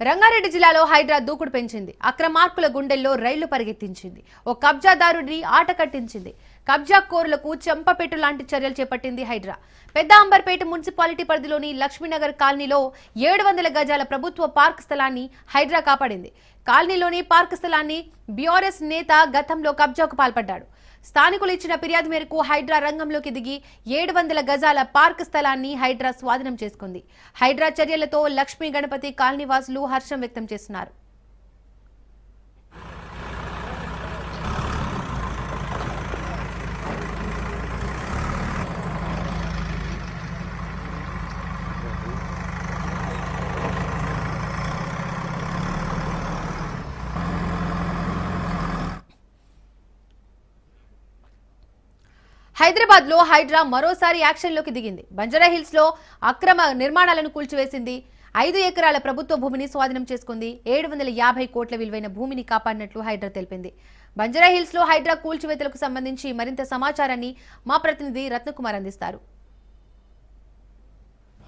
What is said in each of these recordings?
రంగారెడ్డి జిల్లాలో హైడ్రా దూకుడు పెంచింది. అక్రమార్కుల గుండెల్లో రైళ్ళు పరిగెత్తించింది. ఓ కబ్జాదారుడిని ఆట కట్టించింది కబ్జా కోరులకు చెంపపెట్టు లాంటి చర్యలు చేపట్టింది హైడ్రా. పెద్ద అంబర్పేట మున్సిపాలిటీ పరిధిలోని లక్ష్మీనగర్ కాలనీలో ఏడు వందల గజాల ప్రభుత్వ పార్క్ స్థలాన్ని హైడ్రా కాపాడింది. కాలనీలోని పార్క్ స్థలాన్ని బీఆర్ఎస్ నేత గతంలో కబ్జాకు పాల్పడ్డాడు. స్థానికులు ఇచ్చిన ఫిర్యాదు మేరకు హైడ్రా రంగంలోకి దిగి ఏడు వందల గజాల పార్క్ స్థలాన్ని హైడ్రా స్వాధీనం చేసుకుంది. హైడ్రా చర్యలతో లక్ష్మీ గణపతి కాలనీవాసులు హర్షం వ్యక్తం చేస్తున్నారు. హైదరాబాద్లో హైడ్రా మరోసారి యాక్షన్లోకి దిగింది. బంజరా హిల్స్లో అక్రమ నిర్మాణాలను కూల్చివేసింది. ఐదు ఎకరాల ప్రభుత్వ భూమిని స్వాధీనం చేసుకుంది. ఏడు వందల యాభై కోట్ల విలువైన భూమిని కాపాడినట్లు హైడ్రా తెలిపింది. బంజరా హిల్స్లో హైడ్రా కూల్చివేతలకు సంబంధించి మరింత సమాచారాన్ని మా ప్రతినిధి రత్నకుమార్ అందిస్తారు.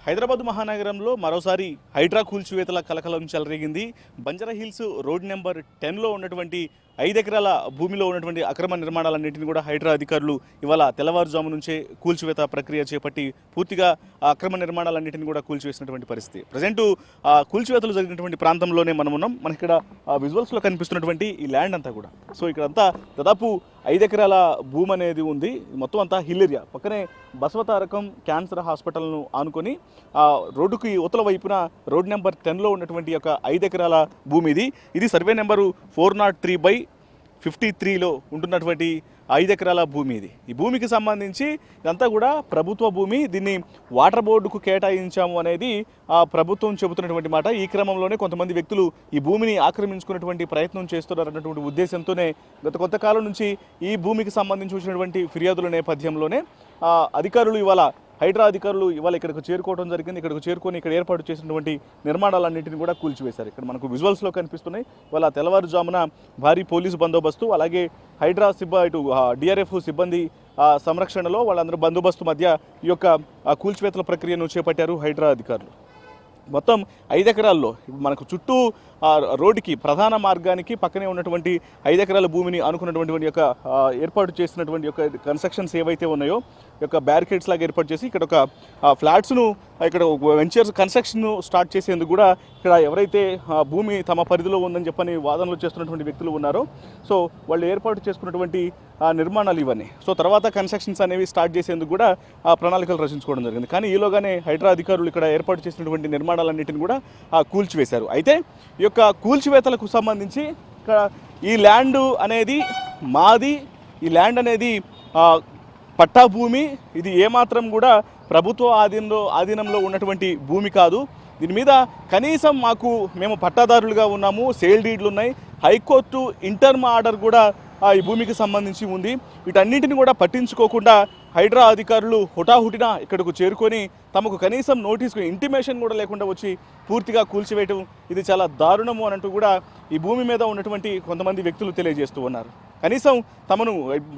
హైదరాబాద్ మహానగరంలో మరోసారి హైడ్రా కూల్చివేతల కలకలం చెలరేగింది. బంజరా హిల్స్ రోడ్ నెంబర్ టెన్లో ఉన్నటువంటి ఐదు ఎకరాల భూమిలో ఉన్నటువంటి అక్రమ నిర్మాణాలన్నింటినీ కూడా హైడ్రా అధికారులు ఇవాళ తెల్లవారుజాము నుంచే కూల్చివేత ప్రక్రియ చేపట్టి పూర్తిగా అక్రమ నిర్మాణాలన్నింటినీ కూడా కూల్చివేసినటువంటి పరిస్థితి. ప్రజెంట్ ఆ కూల్చివేతలు జరిగినటువంటి ప్రాంతంలోనే మనం ఉన్నాం. మనకి ఇక్కడ విజువల్స్లో కనిపిస్తున్నటువంటి ఈ ల్యాండ్ అంతా కూడా. సో ఇక్కడ అంతా దాదాపు ఐదు ఎకరాల భూమి అనేది ఉంది. మొత్తం అంతా హిల్ ఏరియా. పక్కనే బసవతారకం క్యాన్సర్ హాస్పిటల్ను ఆనుకొని ఆ రోడ్డుకి ఉతల వైపున రోడ్ నెంబర్ టెన్లో ఉన్నటువంటి ఒక ఐదు ఎకరాల భూమి ఇది ఇది survey number four naught three by fifty త్రీలో ఉంటున్నటువంటి ఐదు ఎకరాల భూమి ఇది. ఈ భూమికి సంబంధించి ఇదంతా కూడా ప్రభుత్వ భూమి. దీన్ని వాటర్ బోర్డుకు కేటాయించాము అనేది ఆ ప్రభుత్వం చెబుతున్నటువంటి మాట. ఈ క్రమంలోనే కొంతమంది వ్యక్తులు ఈ భూమిని ఆక్రమించుకున్నటువంటి ప్రయత్నం చేస్తున్నారన్నటువంటి ఉద్దేశంతోనే గత కొంతకాలం నుంచి ఈ భూమికి సంబంధించి వచ్చినటువంటి ఫిర్యాదుల నేపథ్యంలోనే అధికారులు ఇవాళ హైడ్రా అధికారులు ఇవాళ ఇక్కడికి చేరుకోవడం జరిగింది. ఇక్కడికి చేరుకొని ఇక్కడ ఏర్పాటు చేసినటువంటి నిర్మాణాలన్నింటినీ కూడా కూల్చివేశారు. ఇక్కడ మనకు విజువల్స్లో కనిపిస్తున్నాయి. ఇవాళ తెల్లవారుజామున భారీ పోలీసు బందోబస్తు అలాగే హైడ్రా సిబ్బ ఇటు డిఆర్ఎఫ్ సిబ్బంది సంరక్షణలో వాళ్ళందరూ బందోబస్తు మధ్య ఈ యొక్క కూల్చివేతల ప్రక్రియను చేపట్టారు హైడ్రా అధికారులు. మొత్తం ఐదు ఎకరాల్లో మనకు చుట్టూ రోడ్డుకి ప్రధాన మార్గానికి పక్కనే ఉన్నటువంటి ఐదు ఎకరాల భూమిని అనుకున్నటువంటి యొక్క ఏర్పాటు చేసినటువంటి యొక్క కన్స్ట్రక్షన్స్ ఏవైతే ఉన్నాయో యొక్క బ్యారికేడ్స్ లాగా ఏర్పాటు చేసి ఇక్కడ ఒక ఫ్లాట్స్ను ఇక్కడ వెంచర్స్ కన్స్ట్రక్షన్ స్టార్ట్ చేసేందుకు కూడా ఇక్కడ ఎవరైతే భూమి తమ పరిధిలో ఉందని చెప్పని వాదనలు చేస్తున్నటువంటి వ్యక్తులు ఉన్నారో సో వాళ్ళు ఏర్పాటు చేసుకున్నటువంటి నిర్మాణాలు ఇవన్నీ. సో తర్వాత కన్స్ట్రక్షన్స్ అనేవి స్టార్ట్ చేసేందుకు కూడా ఆ ప్రణాళికలు రచించుకోవడం జరిగింది. కానీ ఈలోగానే హైడ్రా అధికారులు ఇక్కడ ఏర్పాటు చేసినటువంటి నిర్మాణాలన్నింటిని కూడా కూల్చివేశారు. అయితే ఈ యొక్క కూల్చివేతలకు సంబంధించి ఇక్కడ ఈ ల్యాండ్ అనేది మాది ఈ ల్యాండ్ అనేది పట్టా భూమి ఇది ఏమాత్రం కూడా ప్రభుత్వ ఆధీనంలో ఆధీనంలో ఉన్నటువంటి భూమి కాదు. దీని మీద కనీసం మాకు మేము పట్టాదారులుగా ఉన్నాము సేల్ డీడ్లు ఉన్నాయి. హైకోర్టు ఇంటర్మ్ ఆర్డర్ కూడా ఈ భూమికి సంబంధించి ఉంది. వీటన్నిటిని కూడా పట్టించుకోకుండా హైడ్రా అధికారులు హుటాహుటిన ఇక్కడకు చేరుకొని తమకు కనీసం నోటీసుకు ఇంటిమేషన్ కూడా లేకుండా వచ్చి పూర్తిగా కూల్చివేయటం ఇది చాలా దారుణము అనంటూ కూడా ఈ భూమి మీద ఉన్నటువంటి కొంతమంది వ్యక్తులు తెలియజేస్తూ ఉన్నారు. కనీసం తమను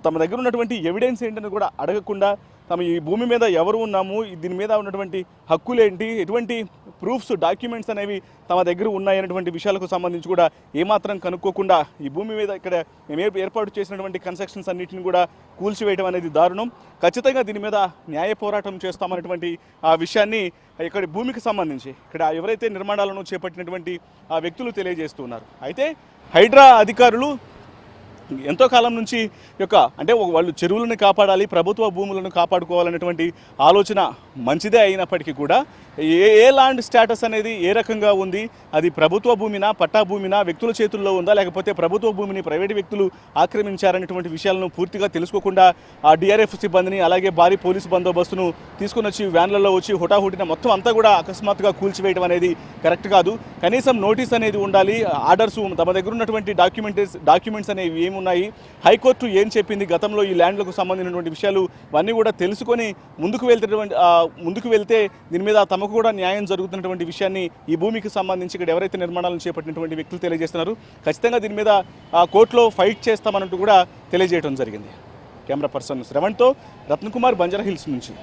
తమ దగ్గర ఉన్నటువంటి ఎవిడెన్స్ ఏంటని కూడా అడగకుండా తమ ఈ భూమి మీద ఎవరు ఉన్నాము దీని మీద ఉన్నటువంటి హక్కులేంటి ఎటువంటి ప్రూఫ్స్ డాక్యుమెంట్స్ అనేవి తమ దగ్గర ఉన్నాయనేటువంటి విషయాలకు సంబంధించి కూడా ఏమాత్రం కనుక్కోకుండా ఈ భూమి మీద ఇక్కడ మేము ఏర్పాటు చేసినటువంటి కన్స్ట్రక్షన్స్ అన్నిటిని కూడా కూల్చివేయడం అనేది దారుణం. ఖచ్చితంగా దీని మీద న్యాయ పోరాటం చేస్తామనేటువంటి ఆ విషయాన్ని ఇక్కడ భూమికి సంబంధించి ఇక్కడ ఎవరైతే నిర్మాణాలను చేపట్టినటువంటి ఆ వ్యక్తులు తెలియజేస్తున్నారు. అయితే హైడ్రా అధికారులు ఎంతో కాలం నుంచి యొక్క అంటే వాళ్ళు చెరువులను కాపాడాలి ప్రభుత్వ భూములను కాపాడుకోవాలనేటువంటి ఆలోచన మంచిదే అయినప్పటికీ కూడా ఏ ఏ ల్యాండ్ స్టేటస్ అనేది ఏ రకంగా ఉంది? అది ప్రభుత్వ భూమినా పట్టా భూమినా వ్యక్తుల చేతుల్లో ఉందా? లేకపోతే ప్రభుత్వ భూమిని ప్రైవేటు వ్యక్తులు ఆక్రమించారనేటువంటి విషయాలను పూర్తిగా తెలుసుకోకుండా ఆ డిఆర్ఎఫ్ సిబ్బందిని అలాగే భారీ పోలీసు బందోబస్తును తీసుకుని వచ్చి వ్యాన్లలో వచ్చి హుటాహుటిన మొత్తం అంతా కూడా అకస్మాత్తుగా కూల్చివేయడం అనేది కరెక్ట్ కాదు. కనీసం నోటీస్ అనేది ఉండాలి ఆర్డర్స్ తమ దగ్గర ఉన్నటువంటి డాక్యుమెంటరీస్ డాక్యుమెంట్స్ అనేవి ఏమున్నాయి హైకోర్టు ఏం చెప్పింది? గతంలో ఈ ల్యాండ్లకు సంబంధించినటువంటి విషయాలు ఇవన్నీ కూడా తెలుసుకొని ముందుకు వెళ్తున్నటువంటి ముందుకు వెళ్తే దీని మీద తమకు కూడా న్యాయం జరుగుతున్నటువంటి విషయాన్ని ఈ భూమికి సంబంధించి ఇక్కడ ఎవరైతే నిర్మాణాలను చేపట్టినటువంటి వ్యక్తులు తెలియజేస్తున్నారు ఖచ్చితంగా దీని మీద కోర్టులో ఫైట్ చేస్తామన్నట్టు కూడా తెలియజేయడం జరిగింది. కెమెరా పర్సన్ శ్రవణ్తో రత్నకుమార్ బంజారా హిల్స్ నుంచి.